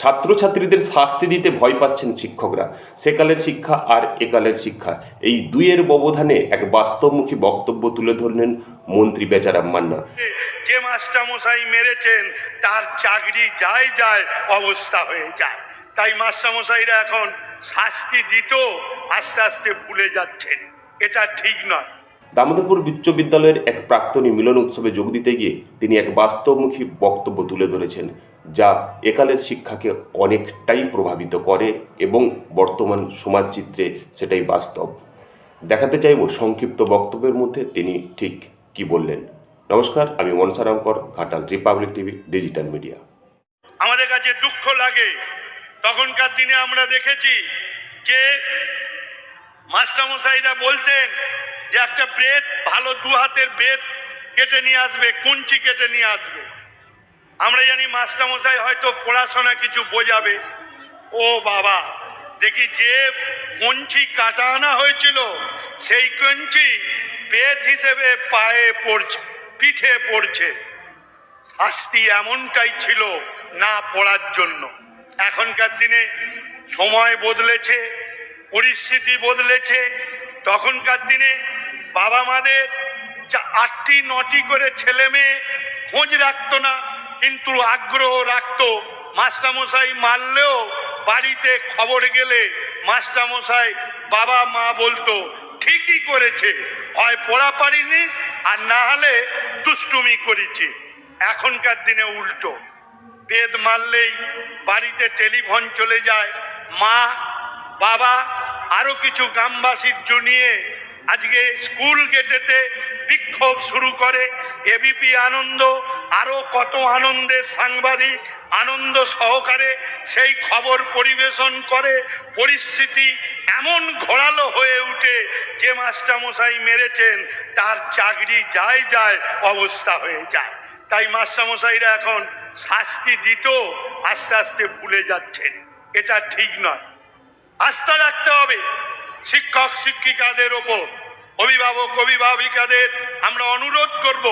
ছাত্রছাত্রীদের শাস্তি দিতে ভয় পাচ্ছেন শিক্ষকরা। সেকালের শিক্ষা আর একালের শিক্ষা। এই দুইয়ের ব্যবধানে এক বাস্তবমুখী বক্তব্য তুলে ধরলেন মন্ত্রী বেচারাম মান্না। যে মাস্টারমশাই মেরেছেন, তার চাকরি যায় যায় অবস্থা হয়ে যায়। তাই মাস্টারমশাইরা এখন শাস্তি দিত আস্তে আস্তে ভুলে যাচ্ছেন। এটা ঠিক নয়। দামোদরপুর বিশ্ববিদ্যালয়ের এক প্রাক্তনী মিলন উৎসবে যোগ দিতে গিয়ে তিনি এক বাস্তবমুখী বক্তব্য তুলে ধরেছেন, যা একালের শিক্ষাকে অনেকটাই প্রভাবিত করে এবং বর্তমান সমাজচিত্রে সেটাই বাস্তব। দেখাতে চাইব সংক্ষিপ্ত বক্তব্যের মধ্যে তিনি ঠিক কি বললেন। নমস্কার, আমি মনসারামকর Ghatal Republic TV, digital media. আমাদের কাছে দুঃখ লাগে। তখনকার দিনে আমরা দেখেছি যে মাস্টারমশাইরা বলতেন যে একটা ব্রেড, ভালো দু হাতের ব্রেড কেটে নিয়ে আসবে, কুঞ্চি কেটে নিয়ে আসবে। আমরা জানি মাস্টারমশাই হয়তো পড়াশোনা কিছু বোঝাবে। ও বাবা, দেখি যে কঞ্চি কাটা আনা হয়েছিল, সেই কঞ্চি বেদ হিসেবে পায়ে পড়ছে, পিঠে পড়ছে। শাস্তি এমনটাই ছিল না পড়ার জন্য। এখনকার দিনে সময় বদলেছে, পরিস্থিতি বদলেছে, তখনকার দিনে বাবা মাদের আটটি, নটি করে ছেলে মেয়ে খোঁজ রাখতো না, কিন্তু আগ্রহ রাখতো। মাস্টারমশাই মারলেও বাড়িতে খবর গেলে মাস্টারমশাই বাবা মা বলতো, ঠিকই করেছে, হয় পড়া পারিনিস আর না হলে দুষ্টুমি করেছি এখনকার দিনে উল্টো। বেদ মারলেই বাড়িতে টেলিফোন চলে যায়, মা, বাবা আরও কিছু গ্রামবাসীর জনিয়ে আজকে স্কুল গেটেতে বিক্ষোভ শুরু করে এবিপি আনন্দ আরও কত আনন্দের সাংবাদিক, আনন্দ সহকারে সেই খবর পরিবেশন করে। পরিস্থিতি এমন ঘোরালো হয়ে উঠে যে মাস্টারমশাই মেরেছেন, তার চাকরি যায় যায় অবস্থা হয়ে যায়। তাই মাস্টারমশাইরা এখন শাস্তি দিত, আস্তে আস্তে ভুলে যাচ্ছেন। এটা ঠিক নয়। আস্থা রাখতে হবে শিক্ষক শিক্ষিকাদের ওপর। অভিভাবক, অভিভাবিকাদের আমরা অনুরোধ করব,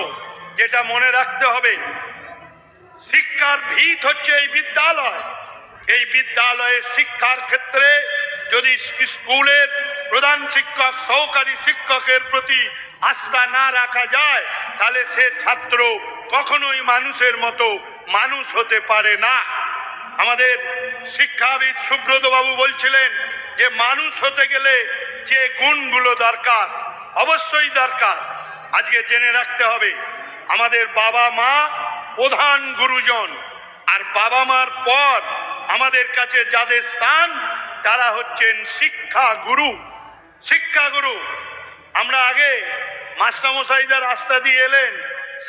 যেটা মনে রাখতে হবে, শিক্ষার ভিত হচ্ছে এই বিদ্যালয়। এই বিদ্যালয়ে শিক্ষার ক্ষেত্রে যদি স্কুলের প্রধান শিক্ষক, সহকারী শিক্ষকের প্রতি আস্থা না রাখা যায়, তাহলে সে ছাত্র কখনোই মানুষের মতো মানুষ হতে পারে না। আমাদের শিক্ষাবিদ সুব্রত বাবু বলছিলেন যে, মানুষ হতে গেলে যে গুণগুলো দরকার অবশ্যই দরকার। আজকে জেনে রাখতে হবে, আমাদের বাবা মা প্রধান গুরুজন, আর বাবা মার পর আমাদের কাছে যাদের স্থান, তারা হচ্ছেন শিক্ষা গুরু। শিক্ষা গুরু, আমরা আগে মাস্টারমশাইদের রাস্তা দিয়ে এলেন,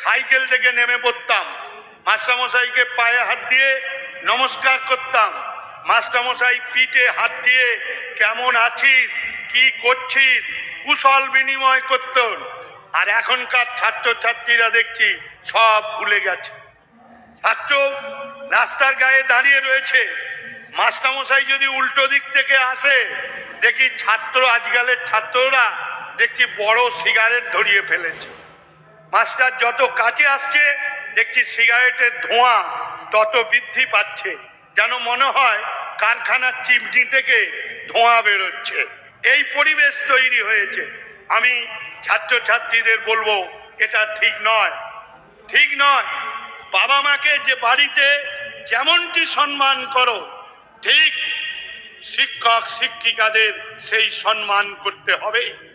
সাইকেল থেকে নেমে পড়তাম। মাস্টারমশাইকে পায়ে হাত দিয়ে নমস্কার করতাম। মাস্টারমশাই পিঠে হাত দিয়ে, কেমন আছিস? কি করছিস? কুশল বিনিময় করতেন আর এখনকার ছাত্রছাত্রীরা দেখছি সব ভুলে গেছে। ছাত্র রাস্তার গায়ে দাঁড়িয়ে রয়েছে। মাস্টারমশাই যদি উল্টো দিক থেকে আসে, দেখি ছাত্র, আজকালের ছাত্ররা দেখছি বড় সিগারেট ধরিয়ে ফেলেছে। মাস্টার যত কাছে আসছে, দেখছি সিগারেটের ধোঁয়া তত বৃদ্ধি পাচ্ছে। যেন মনে হয় কারখানার চিমটি থেকে ধোঁয়া বেরোচ্ছে। এই পরিবেশ তৈরি হয়েছে। আমি ছাত্রছাত্রীদের বলব, এটা ঠিক নয়। ঠিক নয়। বাবা মাকে যে বাড়িতে যেমনটি সম্মান করো, ঠিক শিক্ষক শিক্ষিকাদের সেই সম্মান করতে হবে।